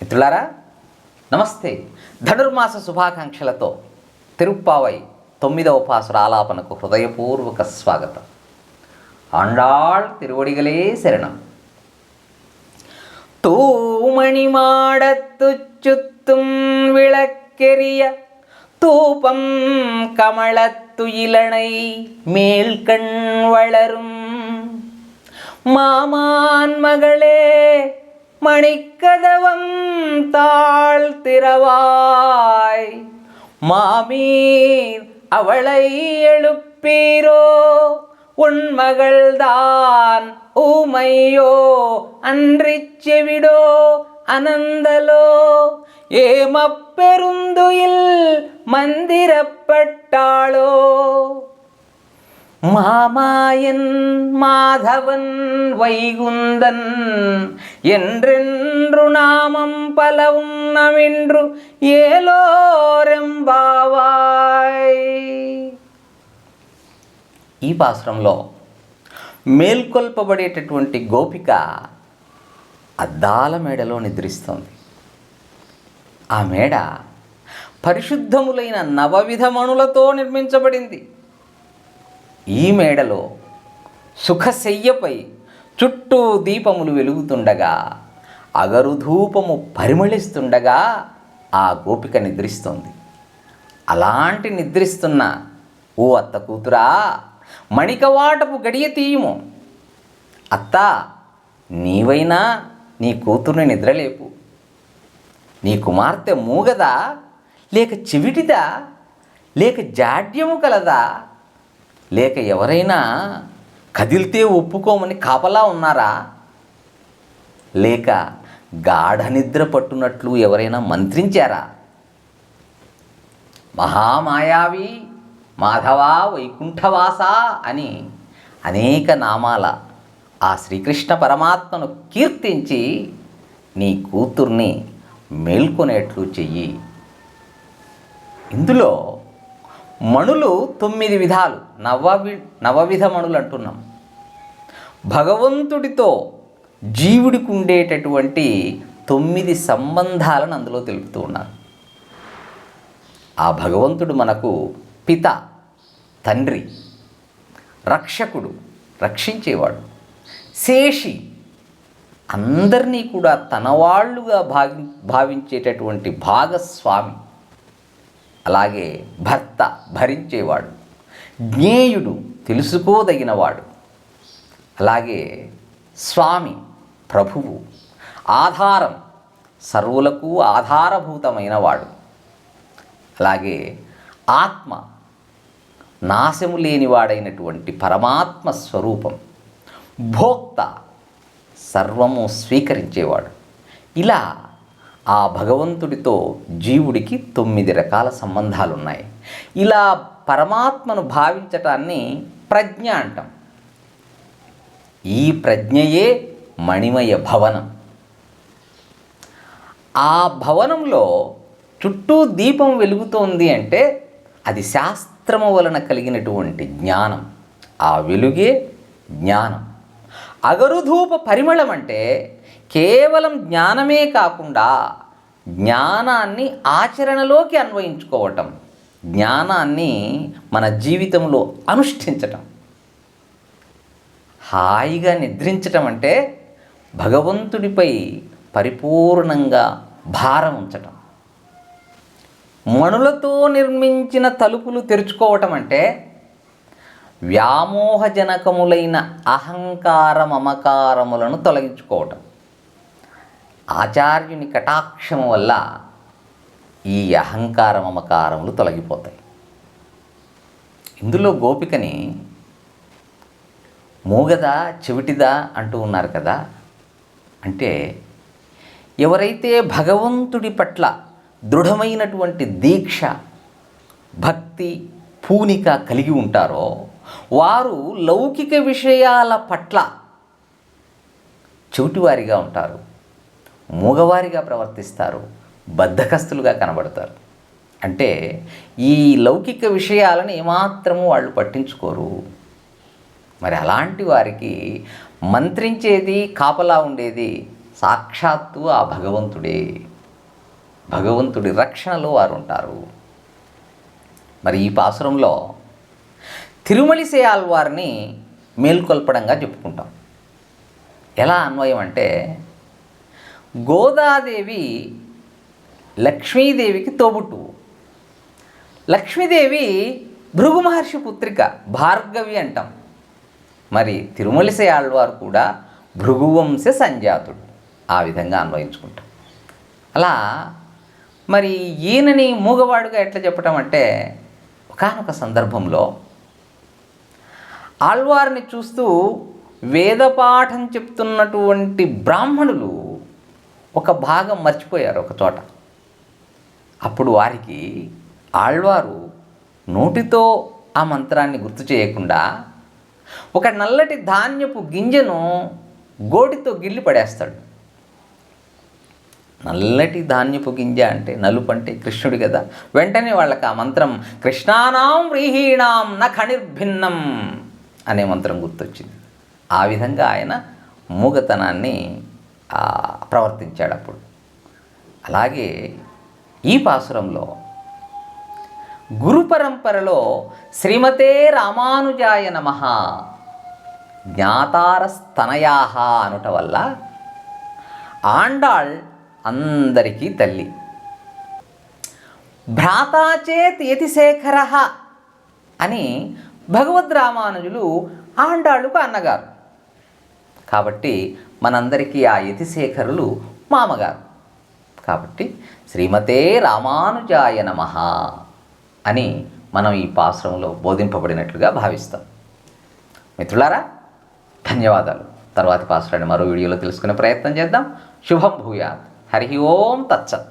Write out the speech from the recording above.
మిత్రులారా నమస్తే ధనుర్మాస శుభాకాంక్షలతో తిరుప్పావై తొమ్మిదవ పాసుర ఆలాపనకు హృదయపూర్వక స్వాగతం ఆండాళ్ తిరువడిగలే శరణం தூமணி மாடத்து சுத்தும் விளக்கெரிய தூபம் கமலத்து இளனை மேல் கண் வளரும் மாமான் மகளே மணிக்கதவம் தாழ் திறவாய். மாமீர் அவளை எழுப்பீரோ? உன் மகள்தான் ஊமையோ? அன்றி செவிடோ? அனந்தலோ? ஏமப்பெருந்துயில் மந்திரப்பட்டாளோ? மாமாயன் மாதவன் வைகுந்தன் என்றென்று நாமம் பலவும் நமின்று ఏలోరెంబావాయ్ ఈ పాశ్రంలో మేల్కొల్పబడేటటువంటి గోపిక అద్దాల మేడలో నిద్రిస్తోంది. ఆ మేడ పరిశుద్ధములైన నవవిధ మణులతో నిర్మించబడింది. ఈ మేడలో సుఖశయ్యపై చుట్టూ దీపములు వెలుగుతుండగా అగరుధూపము పరిమళిస్తుండగా ఆ గోపిక నిద్రిస్తుంది. అలాంటి నిద్రిస్తున్న ఓ అత్త కూతురా మణికవాటపు గడియ తీయము. అత్త నీవైనా నీ కూతుర్ని నిద్రలేపు. నీ కుమార్తె మూగదా లేక చెవిటిదా లేక జాడ్యము కలదా? లేక ఎవరైనా కదిలితే ఒప్పుకోమని కాపలా ఉన్నారా? లేక గాఢ నిద్ర పట్టునట్లు ఎవరైనా మంత్రించారా? మహామాయావి మాధవా వైకుంఠవాస అని అనేక నామాల ఆ శ్రీకృష్ణ పరమాత్మను కీర్తించి నీ కూతుర్ని మేల్కొనేట్లు చెయ్యి. ఇందులో మణులు తొమ్మిది విధాలు. నవవి నవవిధ మణులు అంటున్నాం భగవంతుడితో జీవుడికి ఉండేటటువంటి తొమ్మిది సంబంధాలను అందులో తెలుపుతూ ఉన్నారు. ఆ భగవంతుడు మనకు పిత తండ్రి రక్షకుడు రక్షించేవాడు శేషి. అందరినీ కూడా తన వాళ్ళుగా భావి భావించేటటువంటి భాగస్వామి. అలాగే భర్త భరించేవాడు. జ్ఞేయుడు తెలుసుకోదగినవాడు. అలాగే స్వామి ప్రభువు ఆధారం సర్వులకు ఆధారభూతమైన వాడు అలాగే ఆత్మ నాశము లేనివాడైనటువంటి పరమాత్మ స్వరూపం. భోక్త సర్వము స్వీకరించేవాడు. ఇలా ఆ భగవంతుడితో జీవుడికి తొమ్మిది రకాల సంబంధాలు ఉన్నాయి ఇలా పరమాత్మను భావించటాన్ని ప్రజ్ఞ అంటాం. ఈ ప్రజ్ఞయే మణిమయ భవనం. ఆ భవనంలో చుట్టూ దీపం వెలుగుతోంది అంటే అది శాస్త్రము వలన కలిగినటువంటి జ్ఞానం. ఆ వెలుగే జ్ఞానం. అగరుధూప పరిమళం అంటే కేవలం జ్ఞానమే కాకుండా జ్ఞానాన్ని ఆచరణలోకి అన్వయించుకోవటం జ్ఞానాన్ని మన జీవితంలో అనుష్ఠించటం. హాయిగా నిద్రించటం అంటే భగవంతుడిపై పరిపూర్ణంగా భారం ఉంచటం. మణులతో నిర్మించిన తలుపులు తెరుచుకోవటం అంటే వ్యామోహజనకములైన అహంకార మమకారములను తొలగించుకోవటం. ఆచార్యుని కటాక్షము వల్ల ఈ అహంకార మమకారములు తొలగిపోతాయి. ఇందులో గోపికని మూగదా చెవిటిదా అంటూ ఉన్నారు కదా అంటే ఎవరైతే భగవంతుడి పట్ల దృఢమైనటువంటి దీక్ష భక్తి పూనిక కలిగి ఉంటారో వారు లౌకిక విషయాల పట్ల చెవిటివారిగా ఉంటారు. మూగవారిగా ప్రవర్తిస్తారు బద్ధకస్తులుగా కనబడతారు. అంటే ఈ లౌకిక విషయాలను ఏమాత్రము వాళ్ళు పట్టించుకోరు. మరి అలాంటి వారికి మంత్రించేది కాపలా ఉండేది సాక్షాత్తు ఆ భగవంతుడే. భగవంతుడి రక్షణలో వారు ఉంటారు మరి ఈ పాసురంలో తిరుమలిసే ఆల్వారిని మేల్కొల్పడంగా చెప్పుకుంటాం. ఎలా అన్వయం అంటే గోదాదేవి లక్ష్మీదేవికి తోబుట్టు. లక్ష్మీదేవి భృగు మహర్షి పుత్రిక భార్గవి అంటాం. మరి తిరుమలిసే ఆళ్వారు కూడా భృగువంశ సంజాతుడు. ఆ విధంగా అన్వయించుకుంటాం. అలా మరి ఈయనని మూగవాడుగా ఎట్లా చెప్పటం అంటే ఒకానొక సందర్భంలో ఆళ్వారిని చూస్తూ వేదపాఠం చెప్తున్నటువంటి బ్రాహ్మణులు ఒక భాగం మర్చిపోయారు ఒక చోట అప్పుడు వారికి ఆళ్వారు నోటితో ఆ మంత్రాన్ని గుర్తు చేయకుండా ఒక నల్లటి ధాన్యపు గింజను గోటితో గిల్లి పడేస్తాడు. నల్లటి ధాన్యపు గింజ అంటే నలుపు అంటే కృష్ణుడు కదా. వెంటనే వాళ్ళకి ఆ మంత్రం కృష్ణానాం వ్రీహీణాం నఖనిర్భిన్నం అనే మంత్రం గుర్తొచ్చింది. ఆ విధంగా ఆయన మూగతనాన్ని ప్రవర్తించాడు అప్పుడు అలాగే ఈ పాసురంలో గురు పరంపరలో శ్రీమతే రామానుజాయ నమ జ్ఞాతారస్తనయాహ అనుట వల్ల ఆండాళ్ అందరికీ తల్లి. భ్రాతాచేత్ యతిశేఖర అని భగవద్ రామానుజులు ఆండాళ్ళుకు అన్నగారు. కాబట్టి మనందరికీ ఆ యతిశేఖరులు మామగారు. కాబట్టి శ్రీమతే రామానుజాయ నమ అని మనం ఈ పాశ్రంలో బోధింపబడినట్లుగా భావిస్తాం. మిత్రులారా ధన్యవాదాలు. తర్వాతి పాశ్రాన్ని మరో వీడియోలో తెలుసుకునే ప్రయత్నం చేద్దాం. శుభం భూయాత్. హరి ఓం తచ్చత్